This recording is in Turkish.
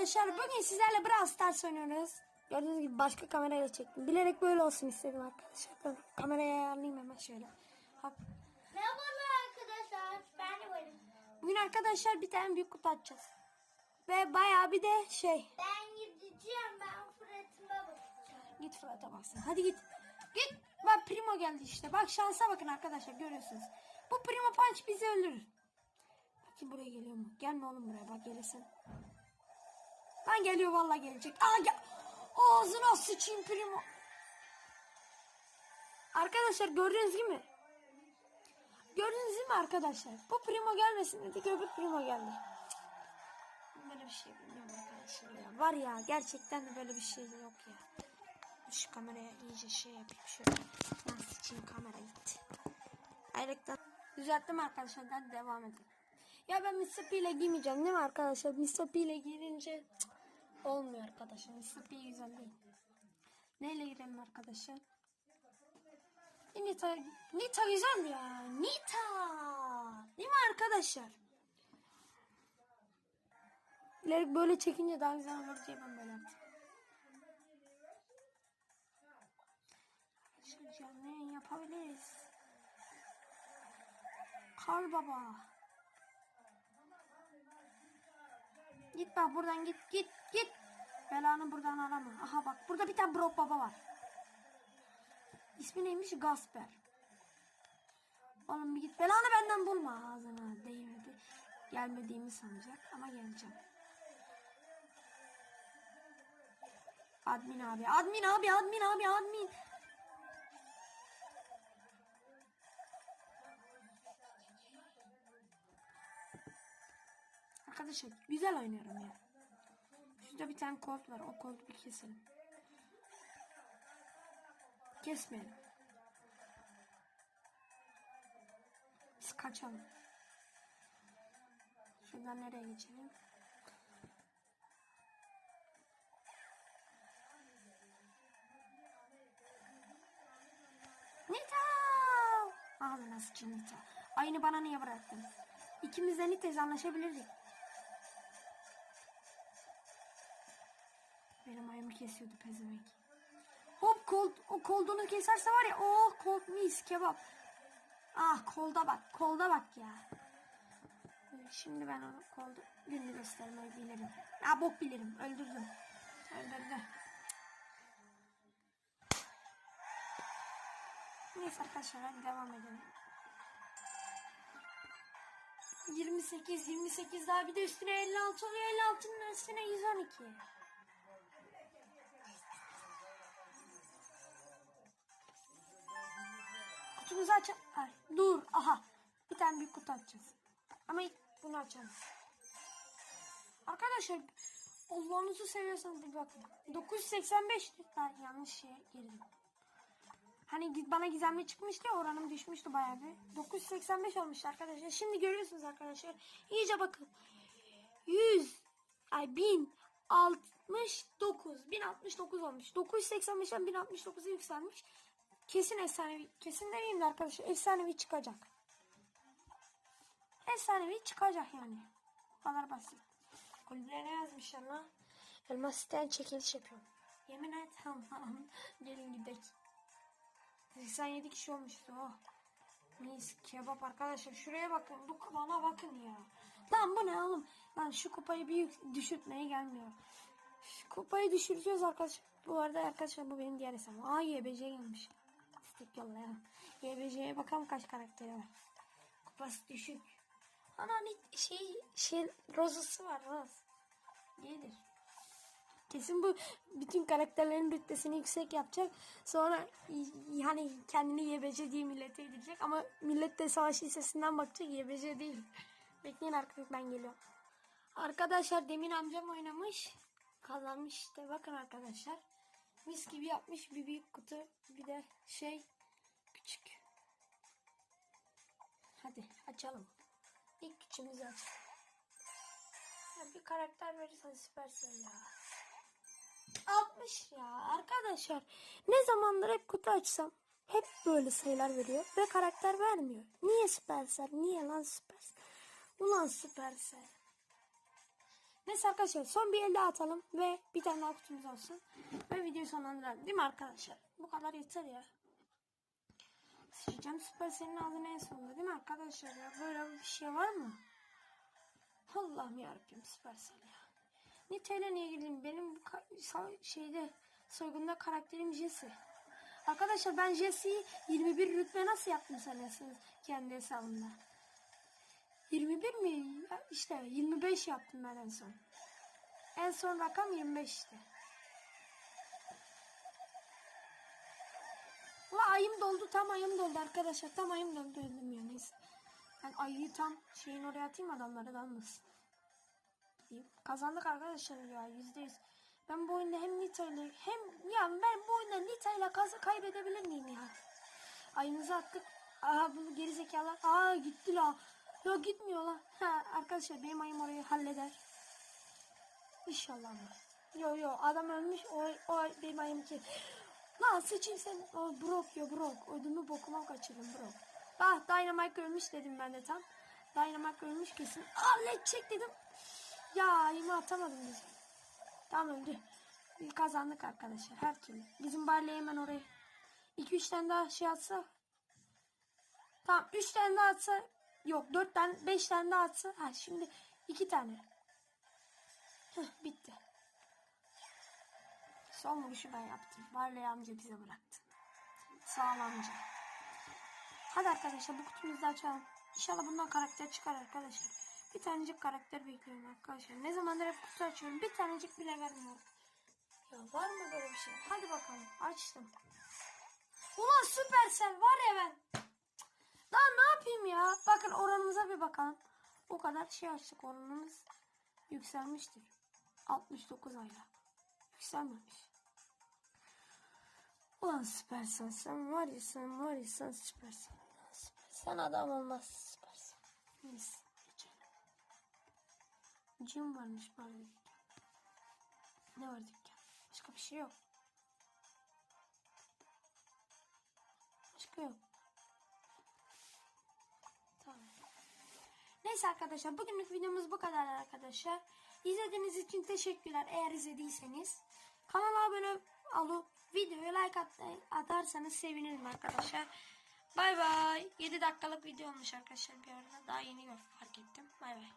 arkadaşlar bugün sizlerle Brawl Stars oynuyoruz. Gördüğünüz gibi başka kamerayla çektim. Bilerek böyle olsun istedim arkadaşlar. Dur, kamerayı ayarlayayım hemen şöyle. Hop. Merhabalar arkadaşlar. Ben de varım. Bugün arkadaşlar bir tane büyük kutu açacağız. Ve bayağı bir de şey. Ben gideceğim. Ben Fırat'ıma bakacağım. Git Fırat'a baksın. Hadi git. Git. Bak Primo geldi işte. Bak şansa bakın arkadaşlar görüyorsunuz. Bu Primo Punch bizi öldürür. Bakayım buraya geliyor mu? Gelme oğlum buraya bak gelirsin. Lan geliyor vallahi gelecek. Aa gel. Ağzına sıçayım Primo. Arkadaşlar gördünüz değil mi? Gördünüz değil mi arkadaşlar? Bu Primo gelmesin dedik öbür Primo geldi. Böyle bir şey bilmiyorum arkadaşlar ya. Var ya gerçekten de böyle bir şey yok ya. Şu kameraya iyice şey yapayım şöyle. Ben sıçayım kamera gitti. Ayrıca düzelttim arkadaşlar hadi devam edelim. Ya ben Mr. P ile giymeyeceğim değil mi arkadaşlar? Mr. P ile girince cık, olmuyor arkadaşlar. P güzel değil. Neyle girelim arkadaşlar? Nita, Nita güzel ya. Nita. Değil mi arkadaşlar? İleri böyle çekince daha güzel olur diye ben böyle yaptım. Arkadaşlar canlı yapabiliriz. Kar baba. Git bak buradan git git git. Belanı buradan arama. Aha bak burada bir tane Brock baba var. İsmi neymiş? Gasper. Oğlum bir git. Belanı benden bulma. Ağzına değmedi. Gelmediğimi sanacak ama geleceğim. Admin abi. Admin abi. Admin abi. Admin. Arkadaşlar güzel oynuyorum ya. Şurada bir tane kolt var. O koltu bir keselim. Kesmeyelim. Biz kaçalım. Şuradan nereye geçelim? Nita! Ağzına sıçın Nita. Aynı bana niye bıraktın? İkimiz de Nita'yız anlaşabilirdik. Benim ayımı kesiyordu pezevenk. Hop kol, o kolduğunu keserse var ya oh kol mis kebap. Ah kolda bak kolda bak ya. Şimdi ben onu kolda gününü göstermeyi bilirim. Ya bok bilirim öldürdüm. Öldürdü. Neyse arkadaşlar hadi devam edelim. 28 28 daha bir de üstüne 56 oluyor 56'nın üstüne 112. Kutumuzu aç. Dur. Aha. Bir tane büyük kutu açacağız. Ama ilk bunu açalım. Arkadaşlar Allah'ınızı seviyorsanız bir bakın. 985 lira yanlış şeye girdim. Hani bana gizemli çıkmıştı oranım düşmüştü bayağı bir. 985 olmuş arkadaşlar. Şimdi görüyorsunuz arkadaşlar. İyice bakın. 100 ay 1069 1069 olmuş. 985'ten 1069'a yükselmiş. Kesin efsanevi. Kesin demeyeyim de arkadaşlar. Efsanevi çıkacak. Efsanevi çıkacak yani. Bu kadar basit. Kulüplere yazmışlar lan. Elmas isteyen çekiliş yapıyorum. Yemin et tamam. Gelin gidelim. 87 kişi olmuştu o. Mis kebap arkadaşlar. Şuraya bakın. Bu bana bakın ya. Lan bu ne oğlum? Lan şu kupayı bir düşürtmeye gelmiyor. Şu kupayı düşüreceğiz arkadaşlar. Bu arada arkadaşlar bu benim diğer hesabım. Aa YBC gelmiş. İstek yollayalım. YBC'ye bakalım kaç karakteri var. Kupası düşük. Ana şey şey rozası var roz. Gelir. Kesin bu bütün karakterlerin rütbesini yüksek yapacak. Sonra y- hani kendini YBC diye millete edecek. Ama millet de savaş lisesinden bakacak YBC değil. Bekleyin arkadaşlar ben geliyorum. Arkadaşlar Demin amcam oynamış. Kazanmış işte bakın arkadaşlar. Mis gibi yapmış bir büyük kutu. Bir de şey küçük. Hadi açalım. İlk küçüğümüzü aç. Ya bir karakter verirsen süpersin ya. 60 ya arkadaşlar. Ne zamandır hep kutu açsam hep böyle sayılar veriyor ve karakter vermiyor. Niye Supercell? Niye lan Supercell? Ulan Supercell. Neyse arkadaşlar son bir el daha atalım ve bir tane daha kutumuz olsun. Ve videoyu sonlandıralım. Değil mi arkadaşlar? Bu kadar yeter ya. Sıçacağım Supercell'in ağzına en sonunda değil mi arkadaşlar ya? Böyle bir şey var mı? Allah'ım yarabbim Supercell ya. Nita ile niye girdim? Benim bu şeyde soygunda karakterim Jesse. Arkadaşlar ben Jesse'yi 21 rütbe nasıl yaptım sanıyorsunuz kendi hesabımda? 21 mi? İşte 25 yaptım ben en son. En son rakam 25 işte. Ayım doldu tam ayım doldu arkadaşlar. Tam ayım doldu öldüm ya. Ben ayıyı tam şeyin oraya atayım adamlara dalmasın. Kazandık arkadaşlar ya yüzde yüz. Ben bu oyunda hem Nita ile hem ya ben bu oyunda Nita ile kaybedebilir miyim ya? Ayımızı attık. Aha bu gerizekalılar. Aa gitti la. Yok gitmiyor la. Ha, arkadaşlar benim ayım orayı halleder. İnşallah. Yo yo adam ölmüş. O, o benim ayım ki. Lan seçeyim sen. O Brock ya Brock. Ödümü bokuma kaçırdım Brock. Ah Dynamite ölmüş dedim ben de tam. Dynamite ölmüş kesin. Aa led çek dedim. Ya ayımı atamadım biz. Tam öldü. Kazandık arkadaşlar her türlü. Bizim Barley hemen oraya 2-3 tane daha şey atsa. Tamam 3 tane daha atsa. Yok 4 tane 5 tane daha atsa. Ha şimdi 2 tane. Heh, bitti. Son vuruşu ben yaptım. Barley amca bize bıraktı. Sağ ol amca. Hadi arkadaşlar bu kutumuzu açalım. İnşallah bundan karakter çıkar arkadaşlar. Bir tanecik karakter bekliyorum arkadaşlar. Ne zamandır hep kutu açıyorum. Bir tanecik bile vermiyor. Ya var mı böyle bir şey? Hadi bakalım. Açtım. Ulan süpersel var ya ben. Daha ne yapayım ya? Bakın oranımıza bir bakalım. O kadar şey açtık. Oranımız yükselmiştir. 69 ayla. Yükselmemiş. Ulan süpersen sen var ya sen var ya sen süpersen. Süpersen adam olmaz süpersen. Neyse geçelim. Cim varmış bari dükkan. Ne var dükkan? Başka bir şey yok. Başka yok. Tamam. Neyse arkadaşlar bugünlük videomuz bu kadar arkadaşlar. İzlediğiniz için teşekkürler eğer izlediyseniz. Kanala abone olup videoya like at atarsanız sevinirim arkadaşlar. Bay bay. 7 dakikalık video olmuş arkadaşlar bir arada. Daha yeni fark ettim. Bay bay.